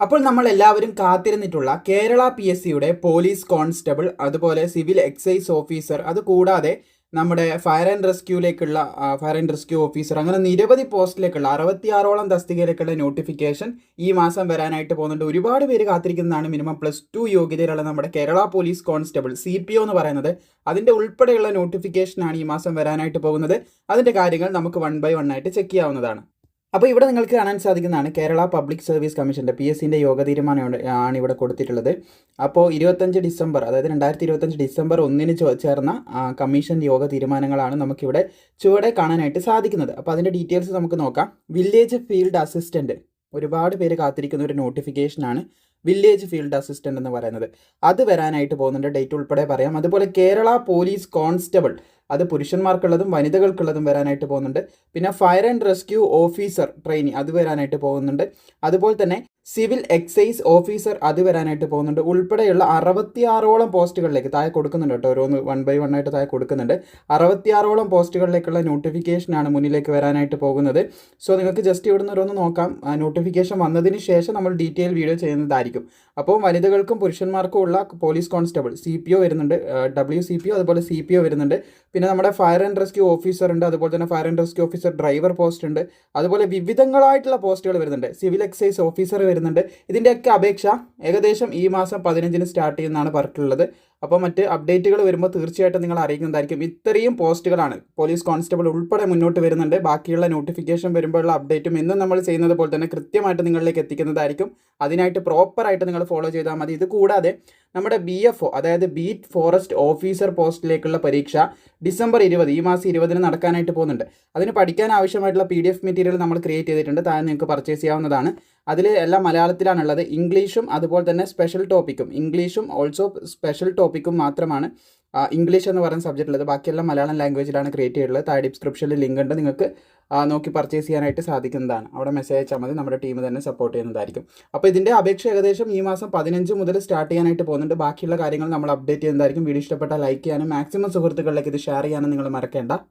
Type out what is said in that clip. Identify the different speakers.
Speaker 1: അപ്പോൾ നമ്മൾ എല്ലാവരും കാത്തിരുന്നിട്ടുള്ള കേരള പി എസ് സിയുടെ പോലീസ് കോൺസ്റ്റബിൾ അതുപോലെ സിവിൽ എക്സൈസ് ഓഫീസർ അത് കൂടാതെ നമ്മുടെ ഫയർ ആൻഡ് റെസ്ക്യൂലേക്കുള്ള ഫയർ ആൻഡ് റെസ്ക്യൂ ഓഫീസർ അങ്ങനെ നിരവധി പോസ്റ്റിലേക്കുള്ള അറുപത്തിയാറോളം തസ്തികയിലേക്കുള്ള നോട്ടിഫിക്കേഷൻ ഈ മാസം വരാനായിട്ട് പോകുന്നുണ്ട്. ഒരുപാട് പേര് കാത്തിരിക്കുന്നതാണ് മിനിമം പ്ലസ് ടു യോഗ്യതയിലുള്ള നമ്മുടെ Kerala police constable C P O എന്ന് പറയുന്നത്. അതിന്റെ ഉൾപ്പെടെയുള്ള നോട്ടിഫിക്കേഷനാണ് ഈ മാസം വരാനായിട്ട് പോകുന്നത്. അതിന്റെ കാര്യങ്ങൾ നമുക്ക് വൺ ബൈ വൺ ആയിട്ട് ചെക്ക് ചെയ്യാവുന്നതാണ്. അപ്പോൾ ഇവിടെ നിങ്ങൾക്ക് കാണാൻ സാധിക്കുന്നതാണ് കേരള പബ്ലിക് സർവീസ് കമ്മീഷന്റെ പി എസ് സിന്റെ യോഗ തീരുമാനം ആണ് ഇവിടെ കൊടുത്തിട്ടുള്ളത്. അപ്പോൾ ഇരുപത്തഞ്ച് ഡിസംബർ അതായത് രണ്ടായിരത്തി ഇരുപത്തഞ്ച് ഡിസംബർ ഒന്നിന് ചേർന്ന കമ്മീഷൻ യോഗ തീരുമാനങ്ങളാണ് നമുക്കിവിടെ ചുവടെ കാണാനായിട്ട് സാധിക്കുന്നത്. അപ്പോൾ അതിന്റെ ഡീറ്റെയിൽസ് നമുക്ക് നോക്കാം. വില്ലേജ് ഫീൽഡ് അസിസ്റ്റന്റ് ഒരുപാട് പേര് കാത്തിരിക്കുന്ന ഒരു നോട്ടിഫിക്കേഷനാണ്. വില്ലേജ് ഫീൽഡ് അസിസ്റ്റന്റ് എന്ന് പറയുന്നത്. അത് വരാനായിട്ട് പോകുന്നുണ്ട്. ഡേറ്റ് ഉൾപ്പെടെ പറയാം. അതുപോലെ കേരള പോലീസ് കോൺസ്റ്റബിൾ അത് പുരുഷന്മാർക്കുള്ളതും വനിതകൾക്കുള്ളതും വരാനായിട്ട് പോകുന്നുണ്ട്. പിന്നെ fire and rescue officer trainee അത് വരാനായിട്ട് പോകുന്നുണ്ട്. അതുപോലെ തന്നെ സിവിൽ എക്സൈസ് ഓഫീസർ അത് വരാനായിട്ട് പോകുന്നുണ്ട്. ഉൾപ്പെടെയുള്ള അറുപത്തിയാറോളം പോസ്റ്റുകളിലേക്ക് താഴെ കൊടുക്കുന്നുണ്ട് കേട്ടോ. ഓരോന്ന് വൺ ബൈ വൺ ആയിട്ട് താഴെ കൊടുക്കുന്നുണ്ട്. അറുപത്തിയാറോളം പോസ്റ്റുകളിലേക്കുള്ള നോട്ടിഫിക്കേഷനാണ് മുന്നിലേക്ക് വരാനായിട്ട് പോകുന്നത്. സോ നിങ്ങൾക്ക് ജസ്റ്റ് ഇവിടുന്ന് ഓരോന്ന് നോക്കാം. നോട്ടിഫിക്കേഷൻ വന്നതിന് ശേഷം നമ്മൾ ഡീറ്റെയിൽ വീഡിയോ ചെയ്യുന്നതായിരിക്കും. അപ്പോൾ വനിതകൾക്കും പുരുഷന്മാർക്കും ഉള്ള police constable C P O വരുന്നുണ്ട് ഡബ്ല്യു സി പി ഒ അതുപോലെ സി പി ഒ വരുന്നുണ്ട്. പിന്നെ നമ്മുടെ ഫയർ ആൻഡ് റെസ്ക്യൂ ഓഫീസർ ഉണ്ട് അതുപോലെ തന്നെ fire and rescue officer driver post ഉണ്ട് അതുപോലെ വിവിധങ്ങളായിട്ടുള്ള പോസ്റ്റുകൾ വരുന്നുണ്ട്. സിവിൽ എക്സൈസ് ഓഫീസർ വരുന്നുണ്ട്. ഇതിന്റെയൊക്കെ അപേക്ഷ ഏകദേശം ഈ മാസം പതിനഞ്ചിന് സ്റ്റാർട്ട് ചെയ്യുന്നതാണ് പറഞ്ഞിട്ടുള്ളത്. അപ്പോൾ മറ്റ് അപ്ഡേറ്റുകൾ വരുമ്പോൾ തീർച്ചയായിട്ടും നിങ്ങൾ അറിയിക്കുന്നതായിരിക്കും. ഇത്രയും പോസ്റ്റുകളാണ് പോലീസ് കോൺസ്റ്റബിൾ ഉൾപ്പെടെ മുന്നോട്ട് വരുന്നുണ്ട്. ബാക്കിയുള്ള നോട്ടിഫിക്കേഷൻ വരുമ്പോഴുള്ള അപ്ഡേറ്റും എന്നും നമ്മൾ ചെയ്യുന്നത് പോലെ തന്നെ കൃത്യമായിട്ട് നിങ്ങളിലേക്ക് എത്തിക്കുന്നതായിരിക്കും. അതിനായിട്ട് പ്രോപ്പറായിട്ട് നിങ്ങൾ ഫോളോ ചെയ്താൽ മതി. ഇത് കൂടാതെ നമ്മുടെ ബി എഫ് ഒ അതായത് ബീറ്റ് ഫോറസ്റ്റ് ഓഫീസർ പോസ്റ്റിലേക്കുള്ള പരീക്ഷ ഡിസംബർ ഇരുപത് ഈ മാസം ഇരുപതിന് നടക്കാനായിട്ട് പോകുന്നുണ്ട്. അതിന് പഠിക്കാൻ ആവശ്യമായിട്ടുള്ള പി ഡി എഫ് മെറ്റീരിയൽ നമ്മൾ ക്രിയേറ്റ് ചെയ്തിട്ടുണ്ട്. താഴെ നിങ്ങൾക്ക് പർച്ചേസ് ചെയ്യാവുന്നതാണ്. അതിൽ എല്ലാം മലയാളത്തിലാണുള്ളത്. ഇംഗ്ലീഷും അതുപോലെ തന്നെ സ്പെഷ്യൽ ടോപ്പിക്കും ഇംഗ്ലീഷും ഓൾസോ സ്പെഷ്യൽ ടോപ്പിക്കും മാത്രമാണ്. ഇംഗ്ലീഷ് എന്ന് പറയുന്ന സബ്ജക്റ്റ് ഉള്ളത് ബാക്കിയെല്ലാം മലയാളം ലാംഗ്വേജിലാണ് ക്രിയേറ്റ് ചെയ്തിട്ടുള്ളത്. താഴെ ഡിസ്ക്രിപ്ഷനിൽ ലിങ്ക് ഉണ്ട്. നിങ്ങൾക്ക് നോക്കി പർച്ചേസ് ചെയ്യാനായിട്ട് സാധിക്കുന്നതാണ്. അവിടെ മെസ്സേജ് അയച്ചാൽ മതി. നമ്മുടെ ടീം തന്നെ സപ്പോർട്ട് ചെയ്യുന്നതായിരിക്കും. അപ്പോൾ ഇതിന്റെ അപേക്ഷ ഏകദേശം ഈ മാസം പതിനഞ്ച് മുതൽ സ്റ്റാർട്ട് ചെയ്യാനായിട്ട് പോകുന്നുണ്ട്. ബാക്കിയുള്ള കാര്യങ്ങൾ നമ്മൾ അപ്ഡേറ്റ് ചെയ്യുന്നതായിരിക്കും. വീഡിയോ ഇഷ്ടപ്പെട്ടാൽ ലൈക്ക് ചെയ്യാനും മാക്സിമം സുഹൃത്തുക്കളിലേക്ക് ഇത് ഷെയർ ചെയ്യാനും നിങ്ങൾ മറക്കേണ്ട.